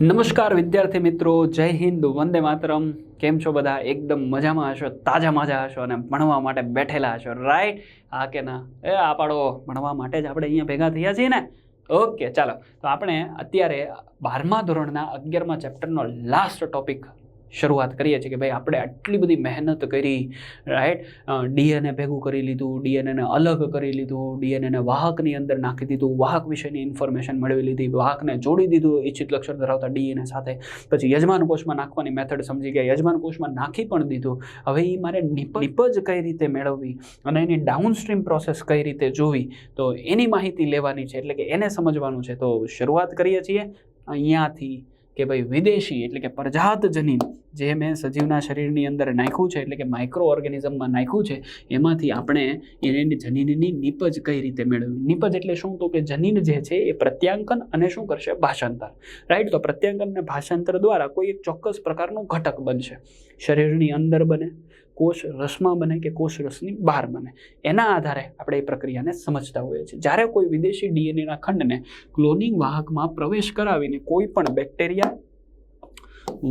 નમસ્કાર વિદ્યાર્થી મિત્રો, જય હિન્દ, વંદે માતરમ. કેમ છો બધા? એકદમ મજામાં હશો, તાજા માજા હશો અને ભણવા માટે બેઠેલા હશો. રાઈટ હા કે ના? એ આ પાડો ભણવા માટે જ આપણે અહીંયા ભેગા થયા છીએ ને? ઓકે ચાલો. તો આપણે અત્યારે બારમા ધોરણના અગિયારમા ચેપ્ટરનો લાસ્ટ ટોપિક શરૂઆત કરીએ છીએ કે ભાઈ આપણે આટલી બધી મહેનત કરી રાઈટ ડીએનએ ભેગું કરી લીધું, ડીએનએને અલગ કરી લીધું, ડીએનએને વાહકની અંદર નાખી દીધું, વાહક વિશેની ઇન્ફોર્મેશન મેળવી લીધી, વાહકને જોડી દીધું ઇચ્છિત લક્ષણ ધરાવતા ડીએનએ સાથે. પછી યજમાન કોષમાં નાખવાની મેથડ સમજી ગયા યજમાન કોષમાં નાખી પણ દીધું. હવે એ મારે નિપ, નિપજ કઈ રીતે મેળવવી અને એની ડાઉનસ્ટ્રીમ પ્રોસેસ કઈ રીતે જોવી, તો એની માહિતી લેવાની છે, એટલે કે એને સમજવાનું છે. તો શરૂઆત કરીએ છીએ અહીંયાથી. કે ભાઈ વિદેશી એટલે કે પ્રજાત જનીન જે મેં સજીવના શરીરની અંદર નાખ્યું છે એટલે કે માઇક્રો ઓર્ગેનિઝમમાં નાખ્યું છે, એમાંથી આપણે એને જનીનની નિપજ કઈ રીતે મેળવવી? નિપજ એટલે શું? તો કે જનીન જે છે એ પ્રત્યાંકન અને શું કરશે? ભાષાંતર. રાઈટ તો પ્રત્યાંકન અને ભાષાંતર દ્વારા કોઈ એક ચોક્કસ પ્રકારનું ઘટક બનશે. શરીરની અંદર બને કોષ રસમાં બને કે કોષ રસની બહાર બને? એના આધારે આપણે એ પ્રક્રિયાને સમજતા હોઈએ છીએ. જ્યારે કોઈ વિદેશી ડીએનએના ખંડને ક્લોનિંગ વાહકમાં પ્રવેશ કરાવીને કોઈ પણ બેક્ટેરિયા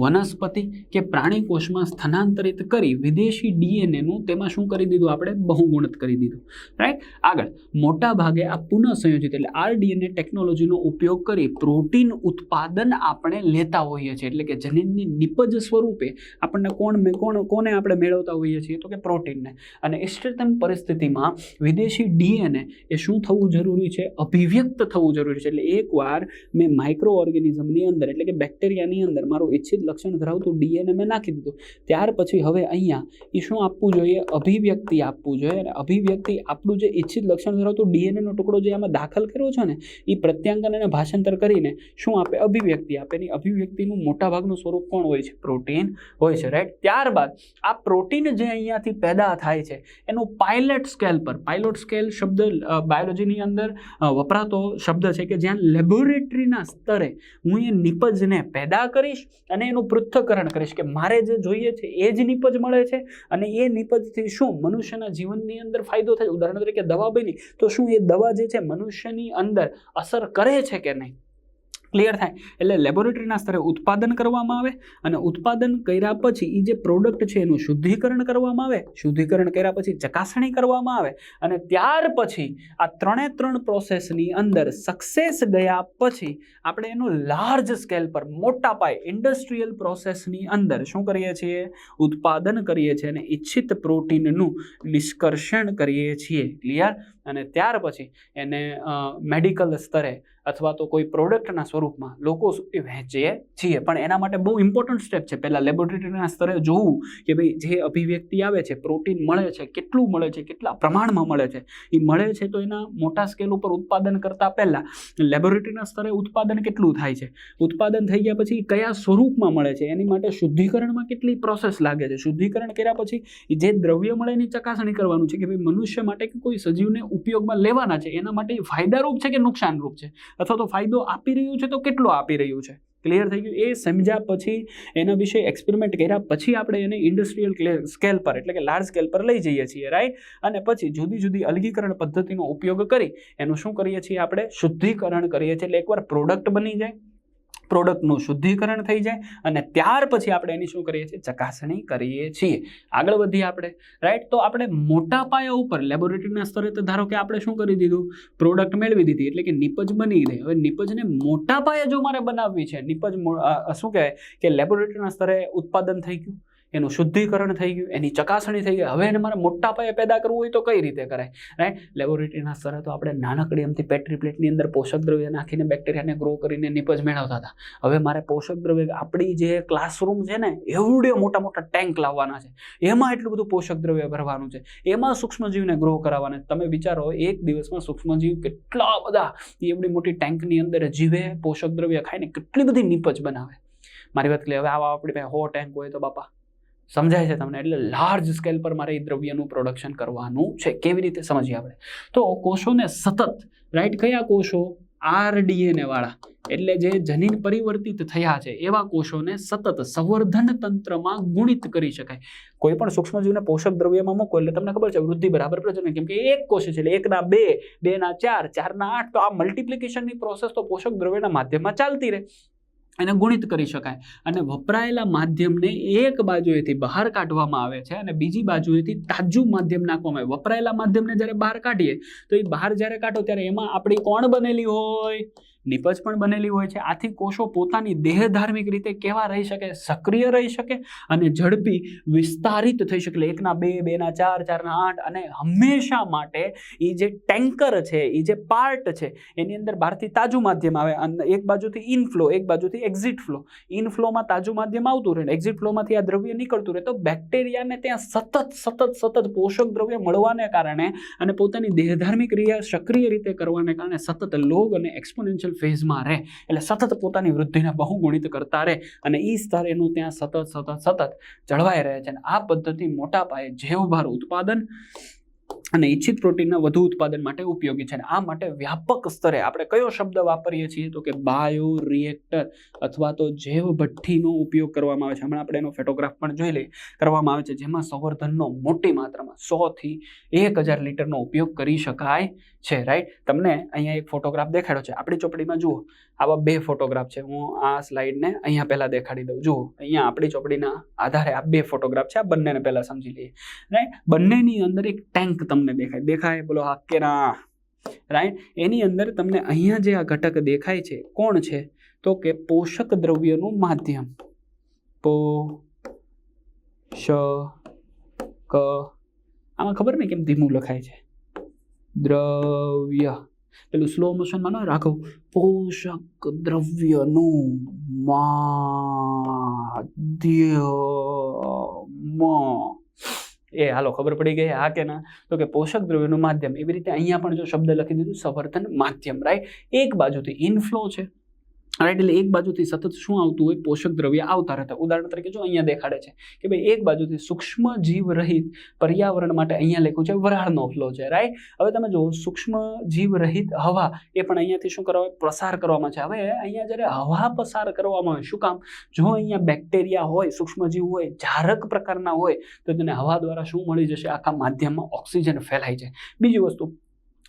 વનસ્પતિ કે પ્રાણી કોષમાં સ્થાનાંતરિત કરી વિદેશી ડીએનએનું તેમાં શું કરી દીધું આપણે? બહુગુણિત કરી દીધું. રાઈટ આગળ. મોટા ભાગે આ પુનઃ સંયોજિત એટલે આર ડીએનએ ટેકનોલોજીનો ઉપયોગ કરી પ્રોટીન ઉત્પાદન આપણે લેતા હોઈએ છીએ. એટલે કે જનીનની નિપજ સ્વરૂપે આપણને કોણ કોણ, કોને આપણે મેળવતા હોઈએ છીએ? તો કે પ્રોટીનને. અને ઇષ્ટતમ પરિસ્થિતિમાં વિદેશી ડીએનએ એ શું થવું જરૂરી છે? અભિવ્યક્ત થવું જરૂરી છે. એટલે એકવાર મેં માઇક્રો ઓર્ગેનિઝમની અંદર એટલે કે બેક્ટેરિયાની અંદર મારું ઇચ્છિત લક્ષણ ધરાવતું ડીએનએ મેં નાખી દીધું. ત્યાર પછી હવે અહીંયા એ શું આપવું જોઈએ? અભિવ્યક્તિ આપવું જોઈએ. અને અભિવ્યક્તિ આપણું જે ઇચ્છિત લક્ષણ ધરાવતું ડીએનએનો ટુકડો જે આમાં દાખલ કર્યો છે ને એ પ્રત્યાંકન અને ભાષાંતર કરીને શું આપે? અભિવ્યક્તિ આપે. એની અભિવ્યક્તિનું મોટાભાગનું સ્વરૂપ કોણ હોય છે? પ્રોટીન હોય છે. રાઈટ ત્યારબાદ આ પ્રોટીન જે અહીંયાથી પેદા થાય છે, એનું પાયલટ સ્કેલ પર, પાયલોટ સ્કેલ શબ્દ બાયોલોજીની અંદર વપરાતો શબ્દ છે કે જ્યાં લેબોરેટરીના સ્તરે હું એ નિપજને પેદા કરીશ અને એનું પૃથ્થકરણ કરીશ કે મારે જે જોઈએ છે એ જ નિપજ મળે છે અને એ નિપજથી શું મનુષ્યના જીવનની અંદર ફાયદો થાય? ઉદાહરણ તરીકે દવા બની તો શું એ દવા જે છે મનુષ્યની અંદર અસર કરે છે કે નહીં? ક્લિયર થાય. એટલે લેબોરેટરીના સ્તરે ઉત્પાદન કરવામાં આવે અને ઉત્પાદન કર્યા પછી એ જે પ્રોડક્ટ છે એનું શુદ્ધિકરણ કરવામાં આવે, શુદ્ધિકરણ કર્યા પછી ચકાસણી કરવામાં આવે અને ત્યાર પછી આ ત્રણે ત્રણ પ્રોસેસની અંદર સક્સેસ ગયા પછી આપણે એનું લાર્જ સ્કેલ પર મોટા પાયે ઇન્ડસ્ટ્રીયલ પ્રોસેસની અંદર શું કરીએ છીએ? ઉત્પાદન કરીએ છીએ અને ઇચ્છિત પ્રોટીનનું નિષ્કર્ષણ કરીએ છીએ. ક્લિયર અને ત્યાર પછી એને મેડિકલ સ્તરે અથવા તો કોઈ પ્રોડક્ટના સ્વરૂપમાં લોકો સુધી વહેંચીએ છીએ. પણ એના માટે બહુ ઇમ્પોર્ટન્ટ સ્ટેપ છે. પહેલાં લેબોરેટરીના સ્તરે જોવું કે ભાઈ જે અભિવ્યક્તિ આવે છે, પ્રોટીન મળે છે, કેટલું મળે છે, કેટલા પ્રમાણમાં મળે છે, એ મળે છે તો એના મોટા સ્કેલ ઉપર ઉત્પાદન કરતાં પહેલાં લેબોરેટરીના સ્તરે ઉત્પાદન કેટલું થાય છે? ઉત્પાદન થઈ ગયા પછી કયા સ્વરૂપમાં મળે છે? એની માટે શુદ્ધિકરણમાં કેટલી પ્રોસેસ લાગે છે? શુદ્ધિકરણ કર્યા પછી જે દ્રવ્ય મળે એની ચકાસણી કરવાનું છે કે ભાઈ મનુષ્ય માટે કે કોઈ સજીવને ઉપયોગમાં લેવાના છે? એના માટે ફાયદારૂપ છે કે નુકસાનરૂપ છે? અથવા તો ફાયદો આપી રહ્યું છે તો કેટલો આપી રહ્યું છે? ક્લિયર થઈ ગયું? એ સમજ્યા પછી એના વિશે એક્સપેરિમેન્ટ કર્યા પછી આપણે એને ઇન્ડસ્ટ્રીયલ સ્કેલ પર એટલે કે લાર્જ સ્કેલ પર લઈ જઈએ છીએ રાઈટ અને પછી જુદી જુદી અલગીકરણ પદ્ધતિનો ઉપયોગ કરી એનું શું કરીએ છીએ આપણે? શુદ્ધિકરણ કરીએ છીએ એટલે એકવાર પ્રોડક્ટ બની જાય. પ્રોડક્ટનું શુદ્ધિકરણ થઈ જાય અને ત્યાર પછી આપણે એની શું કરીએ છીએ? ચકાસણી કરીએ છીએ. આગળ વધીએ આપણે. રાઈટ તો આપણે મોટા પાયા ઉપર લેબોરેટરીના સ્તરે તો ધારો કે આપણે શું કરી દીધું? પ્રોડક્ટ મેળવી દીધી. એટલે કે નિપજ બની ગઈ. હવે નિપજને મોટા પાયે જો મારે બનાવવી છે, નિપજ શું કહેવાય? કે લેબોરેટરીના સ્તરે ઉત્પાદન થઈ ગયું. એનું શુદ્ધિકરણ થઈ ગયું, એની ચકાસણી થઈ ગઈ. હવે એને મારે મોટા પાયે પેદા કરવું હોય તો કઈ રીતે કરાય? રાઈટ લેબોરેટરીના તો આપણે નાનકડી એમથી પેટ્રી પ્લેટની અંદર પોષક દ્રવ્ય નાખીને બેક્ટેરિયાને ગ્રો કરીને નિપજ મેળવતા હતા. હવે મારે પોષક દ્રવ્ય, આપણી જે ક્લાસરૂમ છે ને એવડે મોટા મોટા ટેન્ક લાવવાના છે. એમાં એટલું બધું પોષક દ્રવ્ય ભરવાનું છે. એમાં સૂક્ષ્મજીવને ગ્રો કરાવવાના તમે વિચારો, એક દિવસમાં સૂક્ષ્મજીવ કેટલા બધા એવડી મોટી ટેન્કની અંદર જીવે, પોષક દ્રવ્ય ખાઈને કેટલી બધી નિપજ બનાવે. મારી વાત કરી હવે આવા આપણી પાસે હો ટેન્ક હોય તો બાપા સમજાય છે તમને? એટલે લાર્જ સ્કેલ પર મારે એ દ્રવ્યનું પ્રોડક્શન કરવાનું છે. કેવી રીતે? સમજીએ આપણે. તો કોષોને સતત રાઈટ કયા કોષો? આરડીએનએ વાળા. એટલે જે જનીન પરિવર્તિત થયા છે, એવા કોષોને સતત સંવર્ધન તંત્રમાં ગુણિત કરી શકાય. કોઈ પણ સૂક્ષ્મજીવને પોષક દ્રવ્યમાં મૂકો, એટલે તમને ખબર છે, વૃદ્ધિ બરાબર પ્રજનન. કેમ કે એક કોષ છે, એટલે એકના બે, બેના ચાર, ચારના આઠ, તો આ મલ્ટિપ્લિકેશનની પ્રોસેસ તો પોષક દ્રવ્યના માધ્યમમાં ચાલતી રહે. એને ગુણિત કરી શકાય. અને વપરાયેલા માધ્યમને એક બાજુએથી બહાર કાઢવામાં આવે છે અને બીજી બાજુએથી તાજું માધ્યમ નાખવામાં આવે. વપરાયેલા માધ્યમને જ્યારે બહાર કાઢીએ, તો એ બહાર જ્યારે કાઢો ત્યારે એમાં આપણી કોણ બનેલી હોય? નિપજ પણ બનેલી હોય છે. આથી કોષો પોતાની દેહધાર્મિક રીતે કેવા રહી શકે? સક્રિય રહી શકે અને ઝડપી વિસ્તારિત થઈ શકે. એકના બે, બેના ચાર, ચારના આઠ અને હંમેશા માટે એ જે ટેન્કર છે એ જે પાર્ટ છે, એની અંદર બહારથી તાજું માધ્યમ આવે. અને એક બાજુથી ઇનફ્લો, એક બાજુથી એક્ઝિટ ફ્લો. ઇનફ્લોમાં તાજું માધ્યમ આવતું રહે એક્ઝિટ ફ્લોમાંથી આ દ્રવ્ય નીકળતું રહે તો બેક્ટેરિયાને ત્યાં સતત સતત સતત પોષક દ્રવ્ય મળવાને કારણે અને પોતાની દેહધાર્મિક ક્રિયા સક્રિય રીતે કરવાને કારણે સતત લોગ અને એક્સપોનેન્શિયલ ફેઝમાં રહે. એટલે સતત પોતાની વૃદ્ધિને બહુગુણિત કરતા રહે અને એ સ્તર એનું ત્યાં સતત સતત સતત જળવાઈ રહે છે. અને આ પદ્ધતિ મોટા પાયે જૈવભાર ઉત્પાદન અને ઈચ્છિત પ્રોટીનના વધુ ઉત્પાદન માટે ઉપયોગી છે. અને આ માટે વ્યાપક સ્તરે આપણે કયો શબ્દ વાપરીએ છીએ? તો કે બાયો રિએક્ટર અથવા તો જૈવ ભઠ્ઠીનો ઉપયોગ કરવામાં આવે છે. હમણાં આપણે એનો ફોટોગ્રાફ પણ જોઈ લઈએ. કરવામાં આવે છે જેમાં સંવર્ધનનો મોટી માત્રામાં સોથી એક હજાર લીટરનો ઉપયોગ કરી શકાય છે રાઈટ તમને અહીંયા એક ફોટોગ્રાફ દેખાડ્યો છે. આપણી ચોપડીમાં જુઓ. આવા બે ફોટોગ્રાફ છે. હું આ સ્લાઇડને અહીંયા પહેલાં દેખાડી દઉં. જુઓ. અહીંયા આપણી ચોપડીના આધારે આ બે ફોટોગ્રાફ છે. આ બંનેને પહેલાં સમજી લઈએ. રાઈટ બંનેની અંદર એક ટેન્ક તમને દેખાય. દેખાય બોલો હા કે ના? રાઈટ એની અંદર તમને અહીંયા જે આ ઘટક દેખાય છે, કોણ છે? તો કે પોષક દ્રવ્યનું માધ્યમ. પો શ ક આમાં ખબર ને કેમ ધીમું લખાય છે. દ્રવ્ય. પેલું સ્લો મોશનમાં ન રાખો. પોષક દ્રવ્યનું માધ્યમ. એ હાલો, ખબર પડી ગઈ હા કે ના તો કે પોષક દ્રવ્યનું માધ્યમ. એવી રીતે અહીંયા પણ જો શબ્દ લખી દીધું, સંવર્ધન માધ્યમ રાઈટ એક બાજુથી ઇનફ્લો છે. રાઈટ એટલે એક બાજુથી સતત શું આવતું હોય? પોષક દ્રવ્ય આવતા રહેતા. ઉદાહરણ તરીકે જો અહીંયા દેખાડે છે કે ભાઈ એક બાજુથી સૂક્ષ્મ જીવ રહિત પર્યાવરણ માટે અહીંયા લખ્યું છે વરાળનો ફ્લો છે. રાઈટ હવે તમે જુઓ, સૂક્ષ્મ જીવ રહિત હવા એ પણ અહીંયાથી શું કરવા પ્રસાર કરવામાં છે. હવે અહીંયા જ્યારે હવા પસાર કરવામાં આવે, શું કામ? જો અહીંયા બેક્ટેરિયા હોય સૂક્ષ્મજીવ હોય, જારક પ્રકારના હોય, તો તેને હવા દ્વારા શું મળી જશે? આખા માધ્યમમાં ઓક્સિજન ફેલાય છે. બીજી વસ્તુ,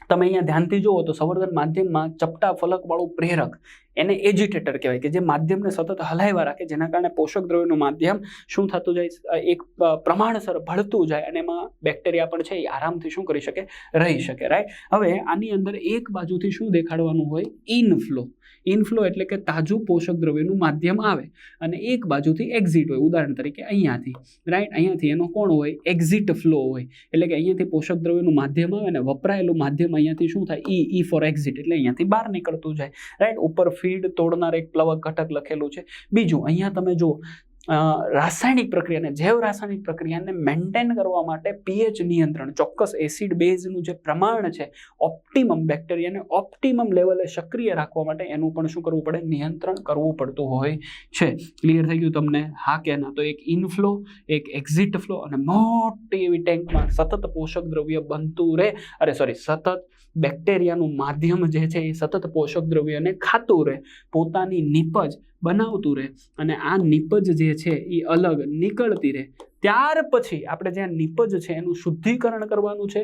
તમે અહીંયા ધ્યાનથી જુઓ તો સંવર્ધન માધ્યમમાં ચપટા ફલકવાળું પ્રેરક એને એજિટેટર કહેવાય કે જે માધ્યમને સતત હલાવ્યા રાખે, જેના કારણે પોષક દ્રવ્યનું માધ્યમ શું થતું જાય એક પ્રમાણસર ભળતું જાય અને એમાં બેક્ટેરિયા પણ છે એ આરામથી શું કરી શકે, રહી શકે રાઈટ હવે આની અંદર એક બાજુથી શું દેખાડવાનું હોય? ઇનફ્લો ઇનફ્લો એટલે કે તાજું પોષક દ્રવ્યનું માધ્યમ આવે અને એક બાજુથી એક્ઝિટ હોય, ઉદાહરણ તરીકે અહીંયાથી રાઈટ અહીંયાથી એનો કોણ હોય? એક્ઝિટ ફ્લો હોય. એટલે કે અહીંયાથી પોષક દ્રવ્યનું માધ્યમ આવે અને વપરાયેલું માધ્યમ અહીંયાથી શું થાય? ઈ ઈ ફોર એક્ઝિટ એટલે અહીંયાથી બહાર નીકળતું જાય રાઈટ ઉપર ફીડ તોડનાર એક પ્લવક ઘટક લખેલું છે. બીજું, અહીંયા તમે જુઓ રાસાયણિક પ્રક્રિયાને, જૈવ રાસાયણિક પ્રક્રિયાને મેન્ટેન કરવા માટે પીએચ નિયંત્રણ, ચોક્કસ એસિડ બેઝનું જે પ્રમાણ છે ઓપ્ટિમમ બેક્ટેરિયાને ઓપ્ટિમમ લેવલે સક્રિય રાખવા માટે એનું પણ શું કરવું પડે? નિયંત્રણ કરવું પડતું હોય છે. ક્લિયર થઈ ગયું તમને? હા કે ના? તો એક ઇનફ્લો એક એક્ઝિટ ફ્લો અને મોટી એવી ટેન્કમાં સતત પોષક દ્રવ્ય બનતું રહે. અરે સોરી સતત બેક્ટેરિયાનું માધ્યમ જે છે એ સતત પોષક દ્રવ્યોને ખાતું રહે, પોતાની નિપજ બનાવતું રહે અને આ નિપજ જે છે એ અલગ નીકળતી રહે. ત્યાર પછી આપણે જે આ નિપજ છે એનું શુદ્ધિકરણ કરવાનું છે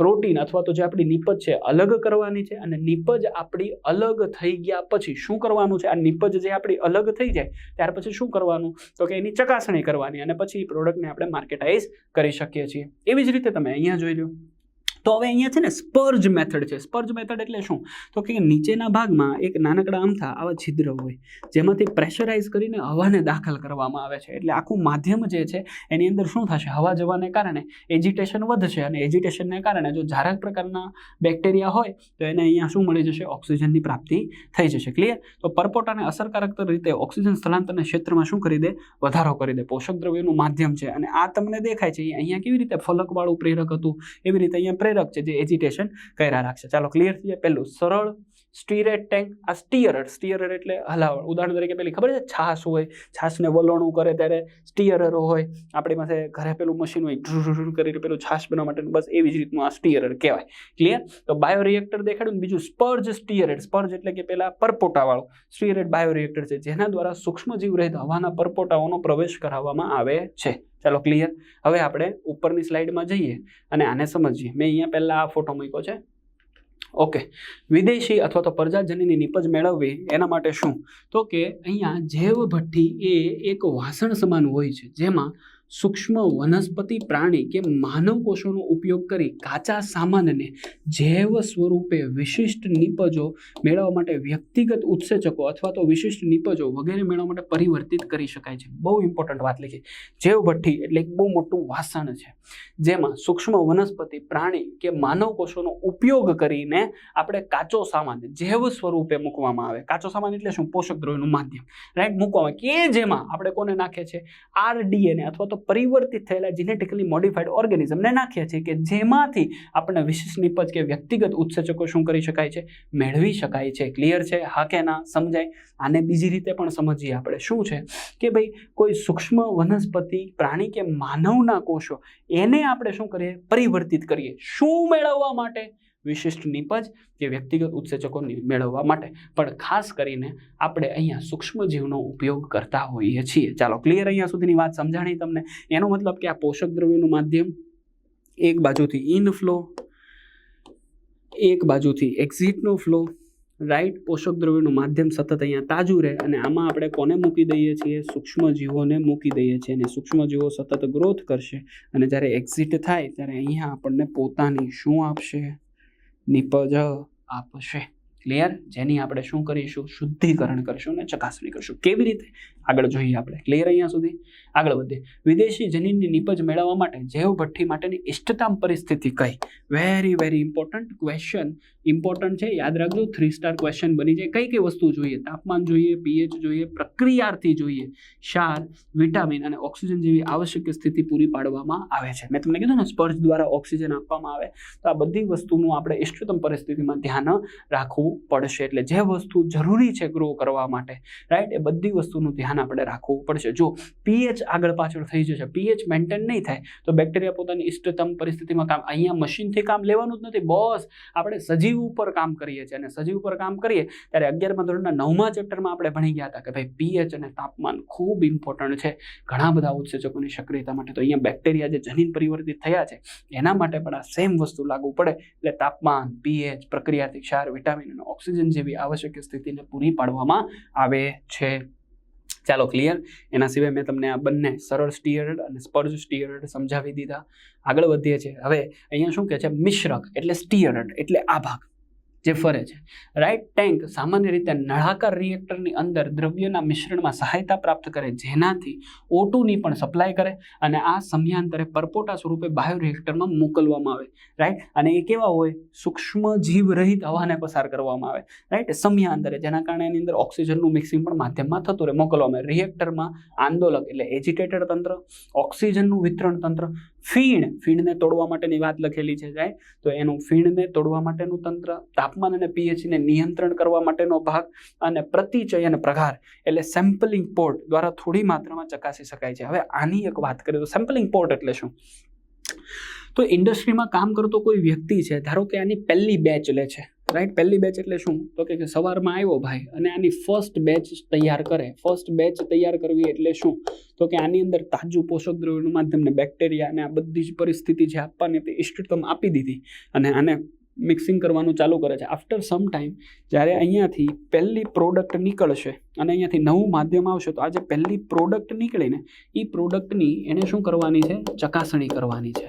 પ્રોટીન અથવા તો જે આપણી નિપજ છે અલગ કરવાની છે અને નિપજ આપણી અલગ થઈ ગયા પછી શું કરવાનું છે? આ નિપજ જે આપણી અલગ થઈ જાય ત્યાર પછી શું કરવાનું? તો કે એની ચકાસણી કરવાની અને પછી એ પ્રોડક્ટને આપણે માર્કેટાઇઝ કરી શકીએ છીએ. એવી જ રીતે તમે અહીંયા જોઈ લો. તો હવે અહીંયા છે ને સ્પર્જ મેથડ છે. સ્પર્જ મેથડ એટલે શું? તો કે નીચેના ભાગમાં એક નાનકડા અમથા આવા છિદ્ર હોય, જેમાંથી પ્રેશરાઇઝ કરીને હવાને દાખલ કરવામાં આવે છે. એટલે આખું માધ્યમ જે છે, એની અંદર શું થશે? હવા જવાને કારણે એજિટેશન વધશે અને એજિટેશનને કારણે જો જરાક પ્રકારના બેક્ટેરિયા હોય, તો એને અહીંયા શું મળી જશે? ઓક્સિજનની પ્રાપ્તિ થઈ જશે. ક્લિયર તો પરપોટાને અસરકારક રીતે ઓક્સિજન સ્થળાંતરના ક્ષેત્રમાં શું કરી દે? વધારો કરી દે. પોષક દ્રવ્યનું માધ્યમ છે. અને આ તમને દેખાય છે અહીંયા કેવી રીતે ફલકવાળું પ્રેરક હતું? એવી રીતે અહીંયા પ્રેરક છે જે એજિટેશન કર્યા રાખશે. ચાલો ક્લિયર થઈ જાય પહેલું સરળ સ્ટીરેટ ટેન્ક, આ સ્ટીયરર સ્ટીયરર એટલે હલાવણ. ઉદાહરણ તરીકે પેલી ખબર છે? છાશ હોય છાશને વલોણું કરે ત્યારે સ્ટીયરરો હોય. આપણી પાસે ઘરે પેલું મશીન હોય ઢૃ કરીને પેલું છાશ બનાવવા માટે. બસ એવી જ રીતનું આ સ્ટીયરર કહેવાય. ક્લિયર તો બાયો રિએક્ટર દેખાડ્યું બીજું સ્પર્જ સ્ટીયરેટ સ્પર્જ એટલે કે પેલા પરપોટાવાળું. સ્ટીયરેટ બાયો રિએક્ટર છે, જેના દ્વારા સૂક્ષ્મજીવ રહિત હવાના પરપોટાઓનો પ્રવેશ કરાવવામાં આવે છે. ચાલો ક્લિયર હવે આપણે ઉપરની સ્લાઇડમાં જઈએ અને આને સમજીએ. મેં અહીંયા પહેલાં આ ફોટો મૂક્યો છે. ઓકે. વિદેશી અથવા તો પ્રજાજનીની નિપજ મેળવવી એના માટે શું? તો કે અહીંયા જૈવ ભઠ્ઠી એ એક વાસણ સમાન હોય છે, જેમાં સૂક્ષ્મ વનસ્પતિ પ્રાણી કે માનવ કોષોનો ઉપયોગ કરી કાચા સામાનને જૈવ સ્વરૂપે વિશિષ્ટ નિપજો મેળવવા માટે વ્યક્તિગત ઉત્સેચકો અથવા તો વિશિષ્ટ નિપજો વગેરે મેળવવા માટે પરિવર્તિત કરી શકાય છે. બહુ ઇમ્પોર્ટન્ટ વાત લખી. જૈવ ભઠ્ઠી એટલે એક બહુ મોટું વાસણ છે. જેમાં સૂક્ષ્મ વનસ્પતિ પ્રાણી કે માનવ કોષોનો ઉપયોગ કરીને આપણે કાચો સામાન જૈવ સ્વરૂપે મૂકવામાં આવે. કાચો સામાન એટલે શું? પોષક દ્રવ્યનું માધ્યમ. રાઈટ મૂકવામાં કે જેમાં આપણે કોને નાખીએ છીએ આરડીએને અથવા તો પરિવર્તિત થયેલા જીનેટિકલી મોડિફાઈડ ઓર્ગેનિઝમને નાખ્યા છે કે જેમાંથી આપણે વિશિષ્ટ નિપજ કે વ્યક્તિગત ઉત્સેચકો શું કરી શકાય છે? મેળવી શકાય છે. ક્લિયર છે? હા કે ના? સમજાય? આને બીજી રીતે પણ સમજીએ આપણે. શું છે? કે ભાઈ, કોઈ સૂક્ષ્મ વનસ્પતિ, પ્રાણી કે માનવના કોષો, એને આપણે શું કરીએ? પરિવર્તિત કરીએ. શું મેળવવા માટે? વિશિષ્ટ નિપજ કે વ્યક્તિગત ઉત્સેચકો મેળવવા માટે. પણ ખાસ કરીને આપણે અહીંયા સૂક્ષ્મજીવનો ઉપયોગ કરતા હોઈએ છીએ. ચાલો ક્લિયર અહીંયા સુધીની વાત સમજાણી તમને. એનો મતલબ કે આ પોષક દ્રવ્યોનું માધ્યમ એક બાજુથી ઇનફ્લો એક બાજુથી એક્ઝિટનો ફ્લો રાઈટ પોષક દ્રવ્યોનું માધ્યમ સતત અહીંયા તાજું રહે અને આમાં આપણે કોને મૂકી દઈએ છીએ? સૂક્ષ્મજીવોને મૂકી દઈએ છીએ અને સૂક્ષ્મજીવો સતત ગ્રોથ કરશે. અને જ્યારે એક્ઝિટ થાય ત્યારે અહીંયા આપણને પોતાની શું આપશે? નિપજ. આપશે ક્લિયર જેની આપણે શું કરીશું? શુદ્ધિકરણ કરીશું અને ચકાસણી કરીશું. કેવી રીતે? આગળ જોઈએ આપણે. ક્લિયર અહીંયા સુધી? આગળ વધીએ વિદેશી જનીનની નિપજ મેળવવા માટે જૈવ ભઠ્ઠી માટેની ઇષ્ટતમ પરિસ્થિતિ કઈ? Very very important question important છે, યાદ રાખજો થ્રી સ્ટાર ક્વેશ્ચન બની જાય. કઈ કઈ વસ્તુ જોઈએ? તાપમાન જોઈએ, પીએચ જોઈએ, પ્રક્રિયાર્થી જોઈએ. ક્ષાર, વિટામિન અને ઓક્સિજન જેવી આવશ્યક સ્થિતિ પૂરી પાડવામાં આવે છે. મેં તમને કીધું ને, સ્પર્શ દ્વારા ઓક્સિજન આપવામાં આવે. તો આ બધી વસ્તુનું આપણે ઇષ્ટતમ પરિસ્થિતિમાં ધ્યાન રાખવું પડશે એટલે જે વસ્તુ જરૂરી છે ગ્રો કરવા માટે રાઈટ એ બધી વસ્તુનું ધ્યાન આપણે રાખવું પડશે. જો પીએચ આગળ પાછળ થઈ જશે, પીએચ મેન્ટેન નહીં થાય, તો બેક્ટેરિયા પોતાની ઇષ્ટતમ પરિસ્થિતિમાં કામ, અહીંયા મશીનથી કામ લેવાનું જ નથી. બોસ, આપણે સજીવ ઉપર કામ કરીએ છીએ અને સજીવ ઉપર કામ કરીએ, ત્યારે અગિયારમા ધોરણના નવમા ચેપ્ટરમાં આપણે ભણી ગયા હતા કે ભાઈ, પીએચ અને તાપમાન ખૂબ ઇમ્પોર્ટન્ટ છે. ઘણા બધા ઉત્સેચકોની સક્રિયતા માટે તો અહીંયા બેક્ટેરિયા જે જનીન પરિવર્તિત થયા છે, એના માટે પણ આ સેમ વસ્તુ લાગુ પડે. એટલે તાપમાન, પીએચ, પ્રક્રિયાથી ક્ષાર વિટામિન અને ઓક્સિજન જેવી આવશ્યક સ્થિતિને પૂરી પાડવામાં આવે છે. ચાલો ક્લિયર એના સિવાય મેં તમને આ બંને સરળ સ્ટીયર્ડ અને સ્પર્જ સ્ટીયર્ડ સમજાવી દીધા. આગળ વધીએ છીએ. હવે અહીંયા શું કહે છે? મિશ્રક, એટલે સ્ટીયર્ડ એટલે આ ભાગ. જે ફરે છે. રાઇટ ટેન્ક સામાન્ય રીતે નળાકાર રિએક્ટરની અંદર દ્રવ્યના મિશ્રણમાં સહાયતા પ્રાપ્ત કરે, જેનાથી ઓટુની પણ સપ્લાય કરે અને આ સમયાંતરે પરપોટા સ્વરૂપે બાયો રિએક્ટરમાં મોકલવામાં આવે. રાઈટ અને એ કેવા હોય? સૂક્ષ્મ જીવ રહિત હવાને પસાર કરવામાં આવે. રાઈટ સમયાંતરે, જેના કારણે એની અંદર ઓક્સિજનનું મિક્સિંગ પણ માધ્યમમાં થતું રહે, મોકલવામાં આવે. રિએક્ટરમાં આંદોલક એટલે એજિટેટેડ તંત્ર, ઓક્સિજનનું વિતરણ તંત્ર ફીણ, ફીણને તોડવા માટેની વાત લખેલી છે સાહેબ તો એનું ફીણને તોડવા માટેનું તંત્ર, તાપમાન અને પીએચને નિયંત્રણ કરવા માટેનો ભાગ અને પ્રતિચય અને પ્રહાર, એટલે સેમ્પલિંગ પોર્ટ દ્વારા થોડી માત્રામાં ચકાસી શકાય છે. હવે આની એક વાત કરીએ તો સેમ્પલિંગ પોર્ટ એટલે શું? તો ઇન્ડસ્ટ્રીમાં કામ કરતો કોઈ વ્યક્તિ છે, ધારો કે આની પહેલી બેચ લે છે. રાઈટ પહેલી બેચ એટલે શું? તો કે સવારમાં આવ્યો ભાઈ અને આની ફર્સ્ટ બેચ તૈયાર કરે. ફર્સ્ટ બેચ તૈયાર કરવી એટલે શું? તો કે આની અંદર તાજું પોષક દ્રવ્યનું માધ્યમને બેક્ટેરિયા અને આ બધી જ પરિસ્થિતિ જે આપવાની હતી ઇષ્ટતમ આપી દીધી. અને આને મિક્સિંગ કરવાનું ચાલુ કરે છે. આફ્ટર સમ ટાઈમ જ્યારે અહીંયાથી પહેલી પ્રોડક્ટ નીકળશે અને અહીંયાથી નવું માધ્યમ આવશે, તો આજે પહેલી પ્રોડક્ટ નીકળીને એ પ્રોડક્ટની એણે શું કરવાની છે? ચકાસણી કરવાની છે.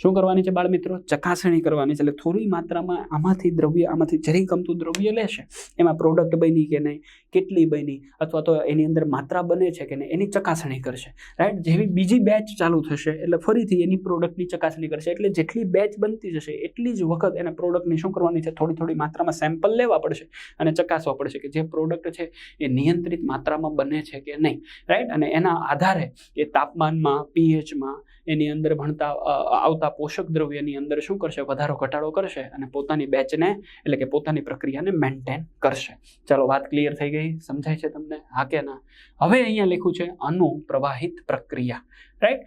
શું કરવાની છે બાળ મિત્રો ચકાસણી કરવાની છે. એટલે થોડી માત્રામાં આમાંથી દ્રવ્ય, આમાંથી જરી ગમતું દ્રવ્ય લેશે એમાં પ્રોડક્ટ બની કે નહીં, કેટલી બની, અથવા તો એની અંદર માત્રા બને છે કે નહીં, એની ચકાસણી કરશે. રાઈટ જેવી બીજી બેચ ચાલુ થશે, એટલે ફરીથી એની પ્રોડક્ટની ચકાસણી કરશે. એટલે જેટલી બેચ બનતી જશે, એટલી જ વખત એને પ્રોડક્ટની શું કરવાની છે? થોડી થોડી માત્રામાં સેમ્પલ લેવા પડશે અને ચકાસવા પડશે કે જે પ્રોડક્ટ છે એ નિયંત્રિત માત્રામાં બને છે કે નહીં. રાઈટ અને એના આધારે એ તાપમાનમાં પીએચમાં એની અંદર ભણતા આવતા પોષક દ્રવ્યની અંદર શું કરશે? વધારો, ઘટાડો કરશે અને પોતાની બેચને એટલે કે પોતાની પ્રક્રિયાને મેન્ટેન કરશે. ચાલો વાત ક્લિયર થઈ ગઈ? સમજાય છે તમને? હા કે ના? હવે અહીંયા લખ્યું છે અનુપ્રવાહિત પ્રક્રિયા. રાઈટ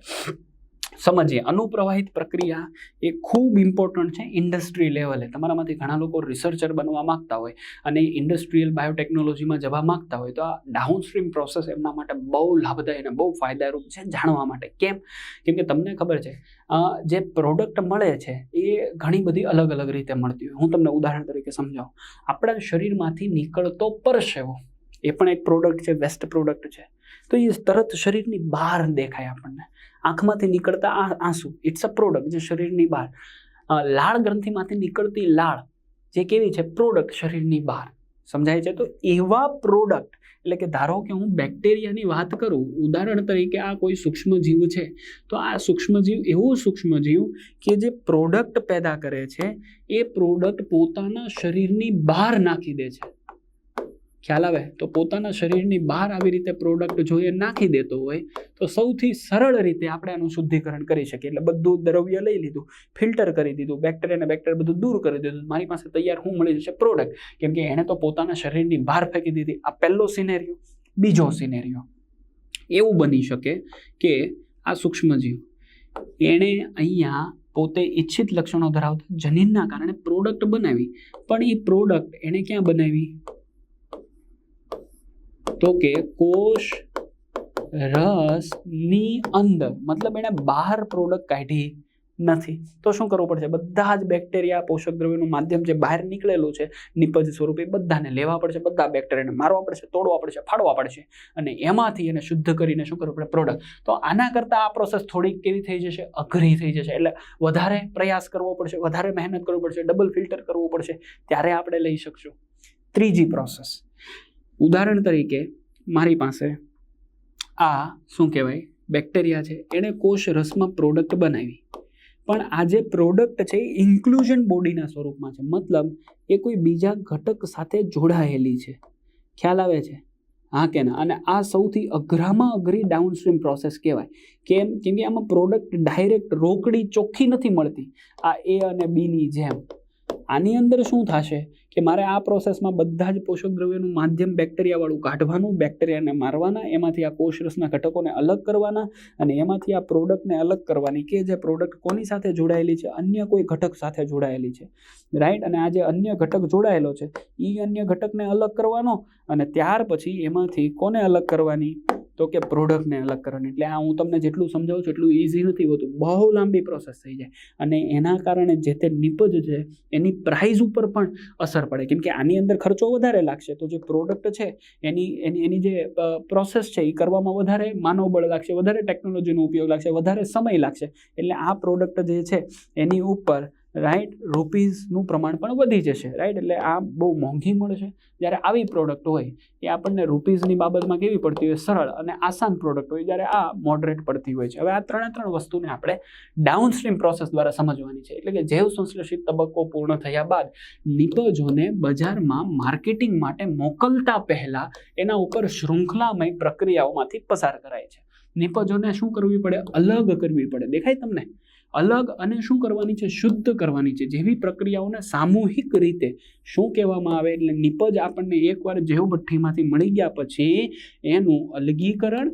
સમજીએ. અનુપ્રવાહિત પ્રક્રિયા એ ખૂબ ઇમ્પોર્ટન્ટ છે ઇન્ડસ્ટ્રી લેવલે તમારામાંથી ઘણા લોકો રિસર્ચર બનવા માંગતા હોય અને ઇન્ડસ્ટ્રીયલ બાયોટેકનોલોજીમાં જવા માંગતા હોય તો આ ડાઉનસ્ટ્રીમ પ્રોસેસ એમના માટે બહુ લાભદાયી અને બહુ ફાયદારૂપ છે જાણવા માટે. કેમ? કેમ કે તમને ખબર છે જે પ્રોડક્ટ મળે છે એ ઘણી બધી અલગ અલગ રીતે મળતી હોય. હું તમને ઉદાહરણ તરીકે સમજાવું. આપણા શરીરમાંથી નીકળતો પરસેવો એ પણ એક પ્રોડક્ટ છે વેસ્ટ પ્રોડક્ટ છે. તો એ તરત શરીરની બહાર દેખાય આપણને. આંખમાંથી નીકળતા આ આંસુ ઇટ્સ અ પ્રોડક્ટ જે શરીરની બહાર. લાળ ગ્રંથિમાંથી નીકળતી લાળ જે કેવી છે? પ્રોડક્ટ શરીરની બહાર. સમજાય છે? તો એવા પ્રોડક્ટ એટલે કે ધારો કે હું બેક્ટેરિયાની વાત કરું, ઉદાહરણ તરીકે આ કોઈ સૂક્ષ્મજીવ છે, તો આ સૂક્ષ્મજીવ એવો સૂક્ષ્મજીવ કે જે પ્રોડક્ટ પેદા કરે છે, એ પ્રોડક્ટ પોતાના શરીરની બહાર નાખી દે છે. ખ્યાલ આવે? તો પોતાના શરીરની બહાર આવી રીતે પ્રોડક્ટ જો એ નાખી દેતો હોય, તો સૌથી સરળ રીતે આપણે આનું શુદ્ધિકરણ કરી શકીએ. એટલે બધું દ્રવ્ય લઈ લીધું, ફિલ્ટર કરી દીધું બેક્ટેરિયા અને બેક્ટેરિયા બધું દૂર કરી દીધું. મારી પાસે તૈયાર હું મળી જશે પ્રોડક્ટ કેમ કે એણે તો પોતાના શરીરની બહાર ફેંકી દીધી. આ પહેલો સિનેરિયો બીજો સિનેરિયો એવું બની શકે કે આ સૂક્ષ્મજીવ એણે અહીંયા પોતે ઈચ્છિત લક્ષણો ધરાવતા જનીનના કારણે પ્રોડક્ટ બનાવી. પણ એ પ્રોડક્ટ એણે ક્યાં બનાવી? તો કે કોષ રસની અંદર, મતલબ એણે બહાર પ્રોડક્ટ કાઢી નથી. તો શું કરવું પડશે? બધા જ બેક્ટેરિયા પોષક દ્રવ્યનું માધ્યમ જે બહાર નીકળેલું છે, નિપજ સ્વરૂપે બધાને લેવા પડશે, બધા બેક્ટેરિયાને મારવા પડશે, તોડવા પડશે, ફાડવા પડશે અને એમાંથી એને શુદ્ધ કરીને શું કરવું પડે? પ્રોડક્ટ તો આના કરતાં આ પ્રોસેસ થોડીક કેવી થઈ જશે? અઘરી થઈ જશે. એટલે વધારે પ્રયાસ કરવો પડશે, વધારે મહેનત કરવી પડશે ડબલ ફિલ્ટર કરવું પડશે. ત્યારે આપણે લઈ શકશું. ત્રીજી પ્રોસેસ ઉદાહરણ તરીકે, મારી પાસે આ, શું કહેવાય, બેક્ટેરિયા છે. એણે કોષ રસમાં પ્રોડક્ટ બનાવી. પણ આ જે પ્રોડક્ટ છે એ ઇન્ક્લુઝન બોડીના સ્વરૂપમાં છે. મતલબ, એ કોઈ બીજા ઘટક સાથે જોડાયેલી છે. ખ્યાલ આવે છે? હા કે ના? અને આ સૌથી અઘરામાં અઘરી ડાઉનસ્ટ્રીમ પ્રોસેસ કહેવાય. કેમ? કેમ કે આમાં પ્રોડક્ટ ડાયરેક્ટ રોકડી ચોખ્ખી નથી મળતી. આ એ અને બીની જેમ. આની અંદર શું થશે? કે મારે આ પ્રોસેસમાં બધા જ પોષક દ્રવ્યોનું માધ્યમ બેક્ટેરિયાવાળું કાઢવાનું, બેક્ટેરિયાને મારવાના, એમાંથી આ કોષરસના ઘટકોને અલગ કરવાના અને એમાંથી આ પ્રોડક્ટને અલગ કરવાની કે જે પ્રોડક્ટ કોની સાથે જોડાયેલી છે, અન્ય કોઈ ઘટક સાથે જોડાયેલી છે. રાઈટ? અને આ જે અન્ય ઘટક જોડાયેલો છે એ અન્ય ઘટકને અલગ કરવાનો અને ત્યાર પછી એમાંથી કોને અલગ કરવાની? તો કે પ્રોડક્ટને અલગ કરવાની. એટલે આ હું તમને જેટલું સમજાવું છું એટલું ઇઝી નથી હોતું. બહુ લાંબી પ્રોસેસ થઈ જાય. અને એના કારણે જે તે નિપજ છે, એની પ્રાઇઝ ઉપર પણ અસર પડે. કેમ કે આની અંદર ખર્ચો વધારે લાગશે. તો જે પ્રોડક્ટ છે, એની એની એની જે પ્રોસેસ છે, એ કરવામાં વધારે માનવબળ લાગશે, વધારે ટેકનોલોજીનો ઉપયોગ લાગશે, વધારે સમય લાગશે. એટલે આ પ્રોડક્ટ જે છે, એની ઉપર રાઈટ રૂપીઝનું પ્રમાણ પણ વધી જશે રાઈટ એટલે આ બહુ મોંઘી મળશે જ્યારે આવી પ્રોડક્ટ હોય, એ આપણને રૂપીઝની બાબતમાં કેવી પડતી હોય? સરળ અને આસાન પ્રોડક્ટ હોય, જ્યારે આ મોડરેટ પડતી હોય છે. હવે આ ત્રણે ત્રણ વસ્તુને આપણે ડાઉનસ્ટ્રીમ પ્રોસેસ દ્વારા સમજવાની છે. એટલે કે જૈવ સંશ્લેષિત તબક્કો પૂર્ણ થયા બાદ, નિપજોને બજારમાં માર્કેટિંગ માટે મોકલતા પહેલાં એના ઉપર શૃંખલામય પ્રક્રિયાઓમાંથી પસાર કરાય છે. નિપજોને શું કરવી પડે? અલગ કરવી પડે. દેખાય તમને? અલગ અને શું કરવાની છે? શુદ્ધ કરવાની છે. જેવી પ્રક્રિયાઓને સામૂહિક રીતે શું કહેવામાં આવે? એટલે નિપજ આપણને એકવાર જૈવ ભઠ્ઠીમાંથી મળી ગયા પછી એનું અલગીકરણ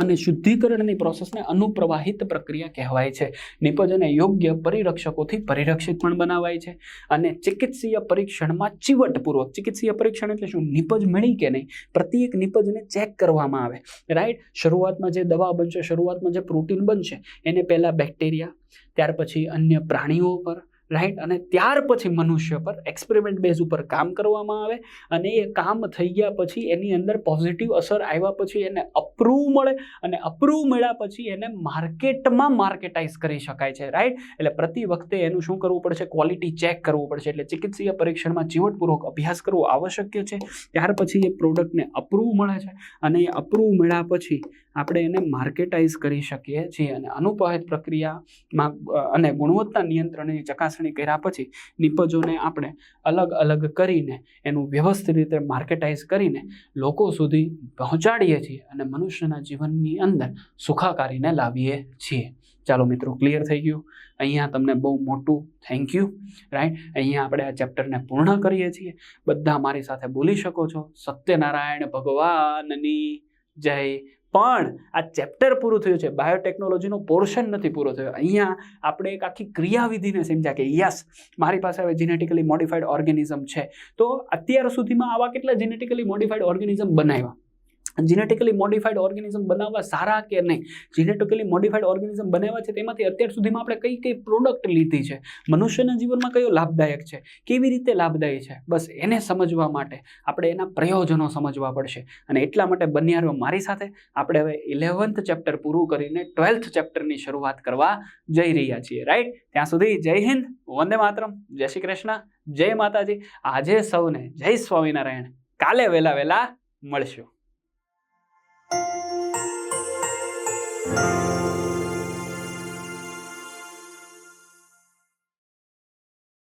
અને શુદ્ધિકરણની પ્રોસેસને અનુપ્રવાહિત પ્રક્રિયા કહેવાય છે. નિપજને યોગ્ય પરિરક્ષકોથી પરિરક્ષિત પણ બનાવાય છે. અને ચિકિત્સીય પરીક્ષણમાં ચીવટપૂર્વક, ચિકિત્સીય પરીક્ષણ એટલે શું? નિપજ મળી કે નહીં? પ્રત્યેક નિપજને ચેક કરવામાં આવે. રાઈટ? શરૂઆતમાં જે દવા બનશે, શરૂઆતમાં જે પ્રોટીન બનશે, એને પહેલાં બેક્ટેરિયા, ત્યાર પછી અન્ય પ્રાણીઓ પર રાઈટ અને ત્યાર પછી મનુષ્ય પર એક્સપેરિમેન્ટ બેઝ ઉપર કામ કરવામાં આવે અને એ કામ થઈ ગયા પછી એની અંદર પોઝિટિવ અસર આવ્યા પછી એને અપ્રૂવ મળે અને અપ્રૂવ મળ્યા પછી એને માર્કેટમાં માર્કેટાઇઝ કરી શકાય છે. રાઈટ એટલે પ્રતિ વખતે એનું શું કરવું પડશે? ક્વોલિટી ચેક કરવું પડશે. એટલે ચિકિત્સીય પરીક્ષણમાં જીવટપૂર્વક અભ્યાસ કરવો આવશ્યક છે. ત્યાર પછી એ પ્રોડક્ટને અપ્રૂવ મળે છે અને એ અપ્રૂવ મળ્યા પછી આપણે એને માર્કેટાઇઝ કરી શકીએ છીએ અને અનુપાહિત પ્રક્રિયામાં અને ગુણવત્તા નિયંત્રણની ચકાસણી કર્યા પછી નિપજોને આપણે અલગ અલગ કરીને એનું વ્યવસ્થિત રીતે માર્કેટાઇઝ કરીને લોકો સુધી પહોંચાડીએ છીએ અને મનુષ્યના જીવનની અંદર સુખાકારીને લાવીએ છીએ. ચાલો મિત્રો ક્લિયર થઈ ગયું? અહીંયા તમને બહુ મોટું થેન્ક યુ રાઈટ અહીંયા આપણે આ ચેપ્ટરને પૂર્ણ કરીએ છીએ. બધા મારી સાથે બોલી શકો છો. સત્યનારાયણ ભગવાનની જય પણ આ ચેપ્ટર પૂરું થયું છે. બાયોટેકનોલોજીનો પોર્શન નથી પૂરો થયો. અહીંયા આપણે એક આખી ક્રિયાવિધિને સમજ્યા કે યસ, મારી પાસે હવે જીનેટિકલી મોડિફાઈડ ઓર્ગેનિઝમ છે. તો અત્યાર સુધીમાં આવા કેટલા જીનેટિકલી મોડિફાઈડ ઓર્ગેનિઝમ બનાવ્યા? જીનેટિકલી મોડિફાઈડ ઓર્ગેનિઝમ બનાવવા સારા કે નહીં? જીનેટિકલી મોડિફાઈડ ઓર્ગેનિઝમ બનાવ્યા છે તેમાંથી અત્યાર સુધીમાં આપણે કઈ કઈ પ્રોડક્ટ લીધી છે? મનુષ્યના જીવનમાં કયો લાભદાયક છે? કેવી રીતે લાભદાયી છે? બસ એને સમજવા માટે આપણે એના પ્રયોજનો સમજવા પડશે. અને એટલા માટે બન્યારો મારી સાથે આપણે હવે ઇલેવન્થ ચેપ્ટર પૂરું કરીને ટ્વેલ્થ ચેપ્ટરની શરૂઆત કરવા જઈ રહ્યા છીએ રાઈટ ત્યાં સુધી જય હિન્દ, વંદે માતરમ, જય શ્રી કૃષ્ણ, જય માતાજી. આજે સૌને જય સ્વામિનારાયણ. કાલે વહેલા વહેલા મળશું.